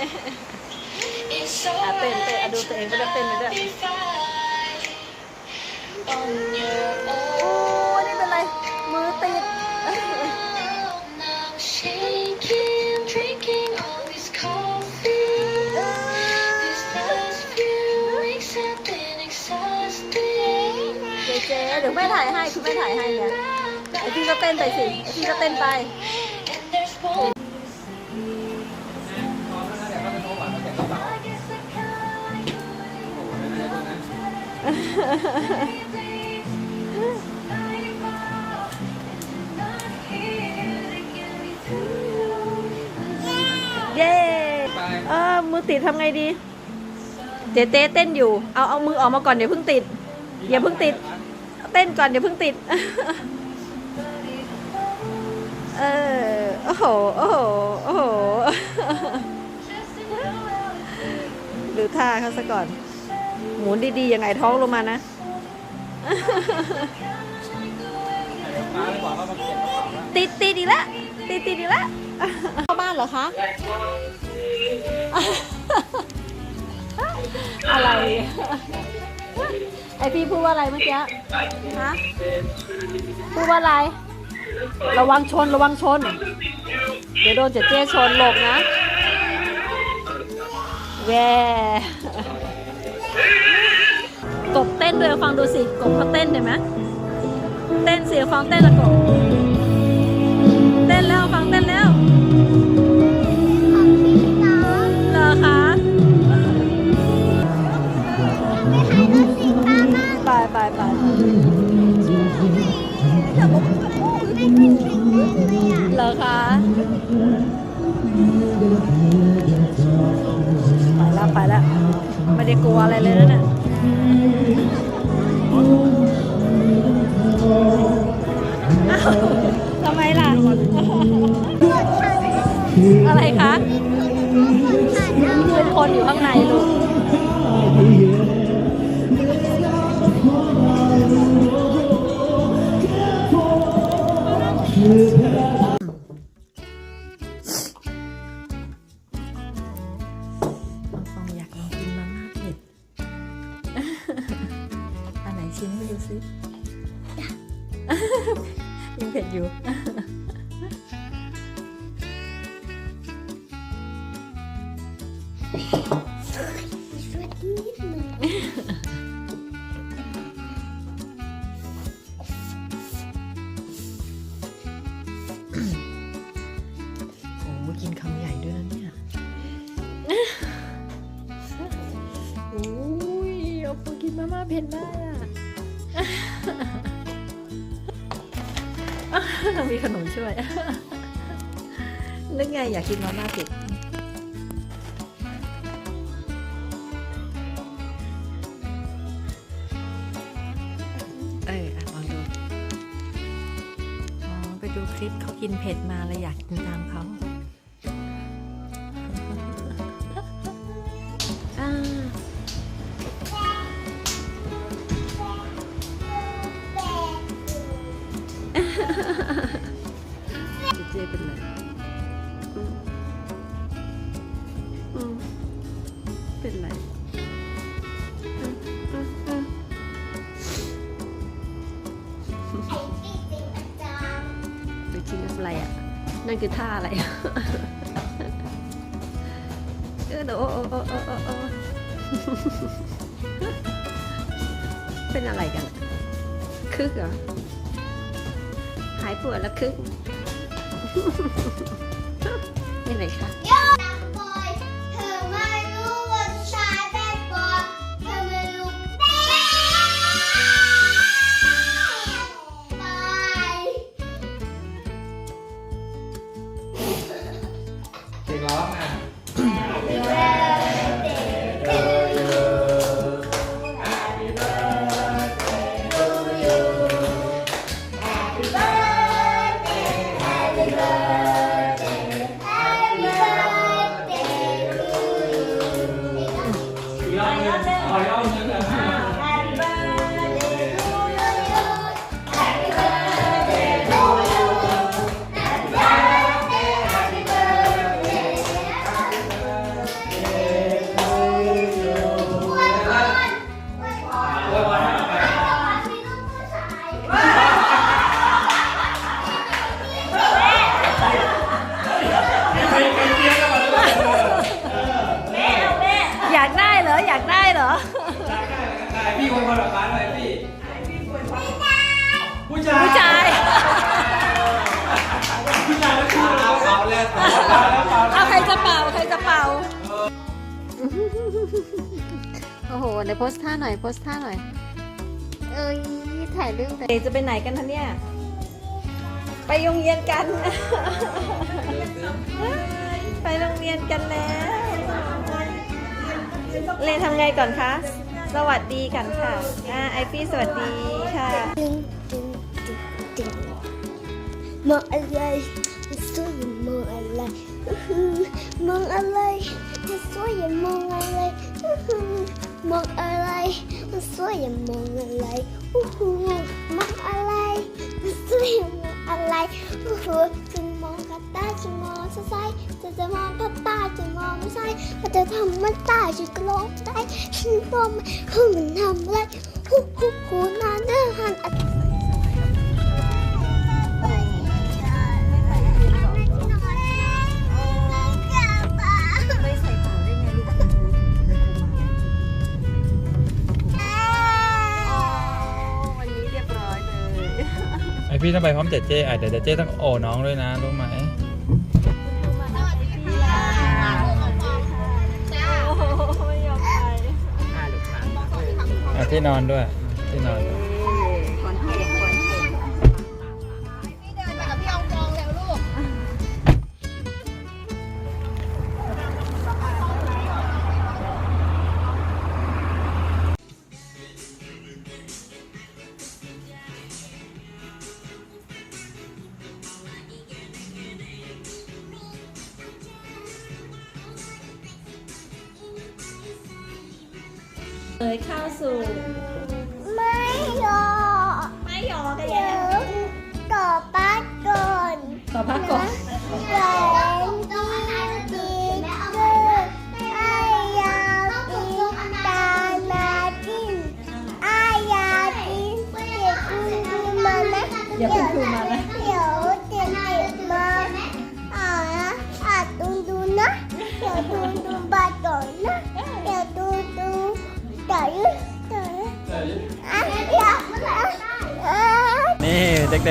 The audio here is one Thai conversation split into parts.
อะเต้นเต้นอะดูตัวเองไปด้เต้นไปด้วยโอ้นี่เป็นไร มือติด เจเจเดี๋ยวแม่ถ่ายให้ คุณแม่ถ่ายให้เนี่ยไอพี่ก็เต้นไปสิ ไอพี่ก็เต้นไป เย้เออมือติดทำไงดี เจเจเต้นอยู่ เอาเอามือออกมาก่อนเดี๋ยวเพิ่งติดอย่าเพิ่งติด เต้นก่อนเดี๋ยวเพิ่งติด เออ โอ้โห โอ้โห โอ้โห ดูท่าเขาซะก่อน หมุนดีๆยังไงท้องลงมานะติดติดอีกแล้วติดติดอีกแล้วเข้าบ้านเหรอคะอะไรไอพี่พูดว่าอะไรเมื่อกี้ฮะพูดว่าอะไร ระวังชนระวังชน เดี๋ยวโดนเจ๊เจ๊ชนหลบนะแย่ กบเต้นด้วยฟังดูสิ กบเขาเต้นเห็นไหมเต้นเสียงฟังเต้นละกบ เต้นแล้วฟังเต้นแล้วเหรอคะไปไปไปเหรอคะไปแล้วไปแล้ว ไม่ได้กลัวอะไรเลยนะเนี่ยอ้าทำไมล่ะ อะไรคะเป็นคนอยู่ข้างในลูกฟ กินมาม่าเผ็ดได้อะ มีขนมช่วย นึกไงอยากกินมาม่าเผ็ดเอออะลองดู อ๋อ ไปดูคลิปเขากินเผ็ดมาเลยอยากกินตามเขา เจเจเป็นไรอืมอืมเป็นไรอืมอืมอืมไปกินอะไรอะ นั่นคือท่าอะไรเออเดี๋ยวโอ้โอ้โอ้โอ้โอ้โอ้เป็นอะไรกัน คึกเหรอ หายปวดแล้วคึก นไหนคะ โอ้โหในโพสท่าหน่อยโพสท่าหน่อย เอ้ยถ่ายรูปเลยจะไปไหนกันคะเนี่ย ไปโรงเรียนกัน ไปโรงเรียนกันแล้วเรียนทำไงก่อนคะ สวัสดีกันค่ะอ่าไอฟี่สวัสดีค่ะตึงตึงตึงตึงมองอะไรมันสวยอย่ามองอะไรอื้อหือมองอะไรมันสวยอย่ามองอะไรอื้อหือ มองอะไรมันสวยอย่ามองอะไรอู้หูมองอะไรมันสวยอย่ามองอะไรอู้หูจะมองกระตาจะมองซ้ายจะจะมองกระตาจะมองไม่ใช่มันจะทำมันตายจะกลงได้ฉันก็ไม่รู้มันทำอะไรฮู้ฮู้ฮู้นานเด้อหันอัด ไอพี่ต้องไปพร้อมเจเจอะเดี๋ยวเจเจต้องโอ้น้องด้วยนะรู้ไหมโอ้โหไม่ยอมไปอะที่นอนด้วยที่นอนค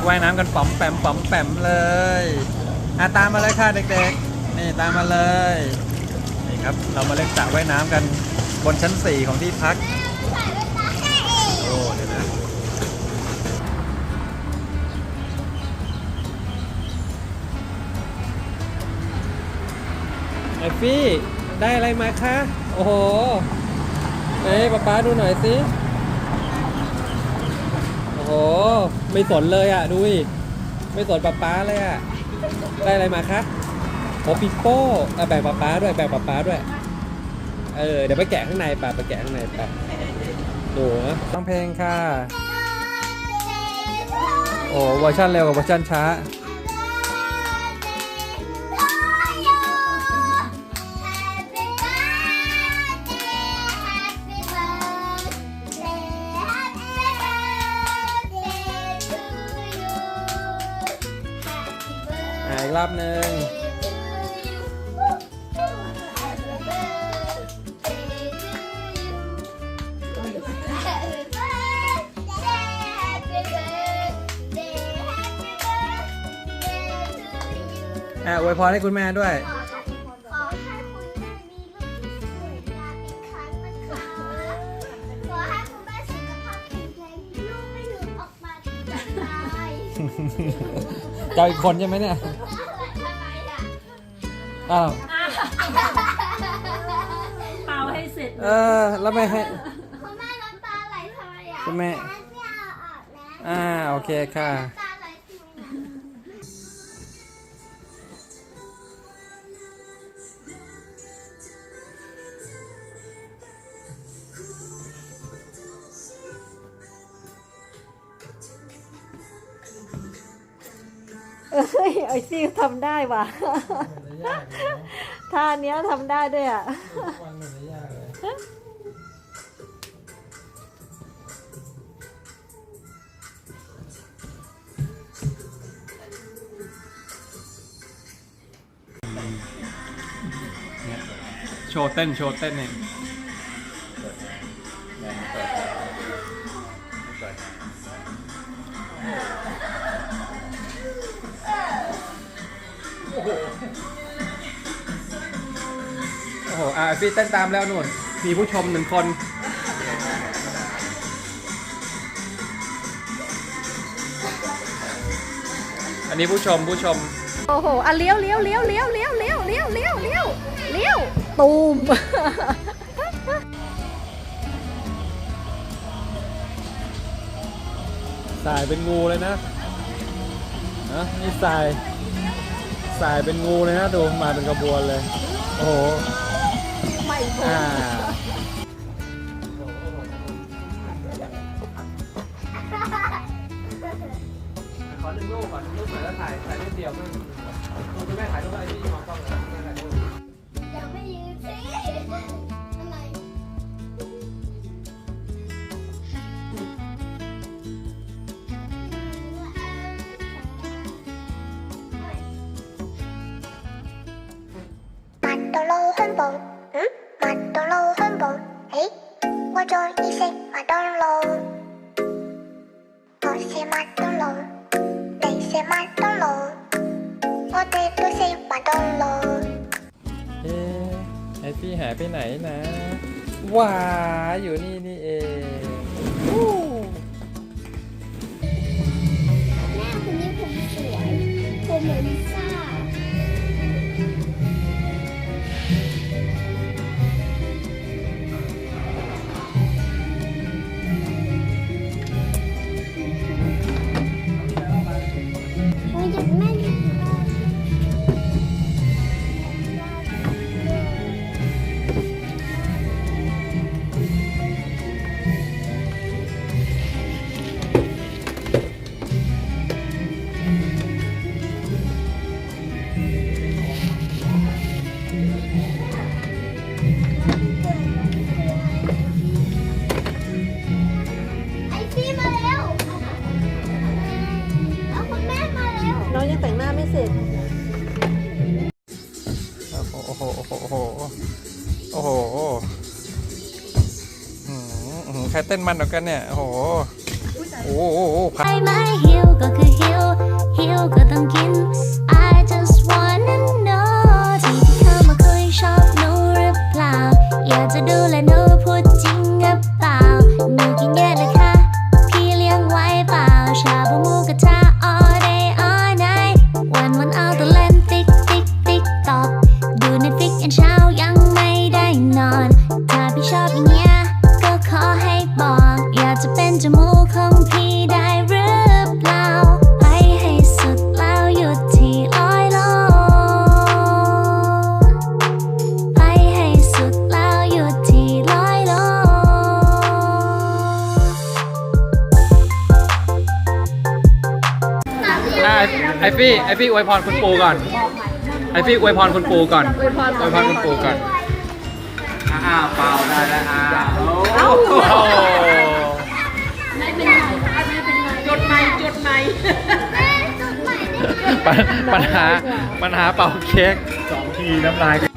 กๆว่ายน้ำกันป๋อมแปมป๋อมแปมเลยอะตามมาเลยค่ะเด็กๆนี่ตามมาเลยนี่ครับเรามาเล่นสระว่ายน้ำกันบนชั้น 4 ของที่พักโอ้เดี๋ยวนะไอฟี่ได้อะไรมาคะโอ้โหเอ้ยป๊าป๊าดูหน่อยสิ อ้ไม่สนเลยอะดูดิไม่สนป๊าป๊าเลยอะได้อะไรมาคะโอ้ปิโป้เอาแบ่งป๊าป๊าด้วยแบ่งป๊าป๊าด้วย เออเดี๋ยวไปแกะข้างในป่ะไปแกะข้างในป่ะดูนะต้องเพลงค่ะ โอ้เวอร์ชันเร็วกับเวอร์ชันช้า รอบหนึ่งอ่าอวยพรให้คุณแม่ด้วย ขอให้คุณแม่มีลูกที่สวยงามอีกครั้งนะคะขอให้คุณแม่สุขภาพแข็งแรงลูกไม่หลุดออกมาจากตาย เจ้าอีกคนใช่ไหมเนี่ยทำไมอะ อ้าว เป่าให้เสร็จเออแล้วไม่ให้ คุณแม่น้ำตาไหลทำไมอะคุณแม่ ไม่เอาออกนะ อ่า โอเคค่ะ เอ้ยไอซี่ทำได้ว่ะท่าเนี้ยทำได้ด้วยอะโชว์เต้นโชว์เต้นเอง หอะพี่เต้นตามแล้วนู่น มีผู้ชมหนึ่งคน อันนี้ผู้ชมผู้ชม โอ้โหอะเลี้ยวเลี้ยวเลี้ยวเลี้ยวเลี้ยวเลี้ยวเลี้ยวเลี้ยวเลี้ยวเลี้ยวตูม สายเป็นงูเลยนะนะนี่สาย สายเป็นงูเลยนะดูมาเป็นกระบวนเลย โอ้โหไม่พ้น อ่าขอหนึ่งรูปก่อนรูปหน่อยแล้วถ่ายถ่ายรูปเดียวคุณแม่ถ่ายรูปอะไรที่มองกล้องเลยแม่ถ่ายรูปยังไม่ยืนสิ อ๊ไอพี่หายไปไหนนะว้าอยู่นี่นี่เองแม่คนนี้ผมสวย ผมเหมือนลิซ่า เต้นมันกว่ากันเนี่ย โอ้โห โอ้โหโอ้โหไปไหมหิวก็คือ ไอฟี่ไอฟี่อวยพรคุณปูก่อน ไอฟี่อวยพรคุณปูก่อนอวยพรอวยพรคุณปูก่อนอ้าวเปล่าได้แล้วอ้าวโอ้โหไม่เป็นไรไม่เป็นไรจดใหม่จดใหม่ปัญปัญหาปัญหาเป่าเค้กสองทีน้ำลาย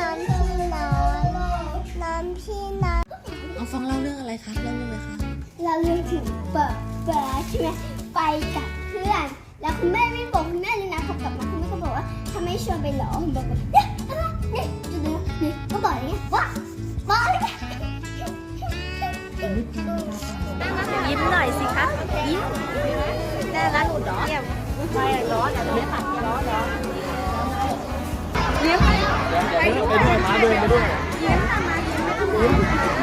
น้อยพี่น้อยน้องพี่น้อยเอาฟังเล่าเรื่องอะไรคะเล่าเรื่องอะไรคะเราเรียนถึงเปิดเปิดใช่ไหมไปกับเพื่อน แล้วคุณแม่ไม่บอกคุณแม่เลยนะพอกลับมาคุณแม่ก็บอกว่าทำไมชวนไปเหรอผมบอกว่าเนี่ยอะไรเนี่ยจุดนี้นี่ก็บอกอย่างเงี้ยว่าบอกอะไรเนี่ยยิ้มหน่อยสิคะยิ้มน่ารักหรอเยี่ยมไม่ร้อนอะไม่ผัดร้อนร้อน ยิ้มไปด้วยมาเดินไปด้วยยิ้ม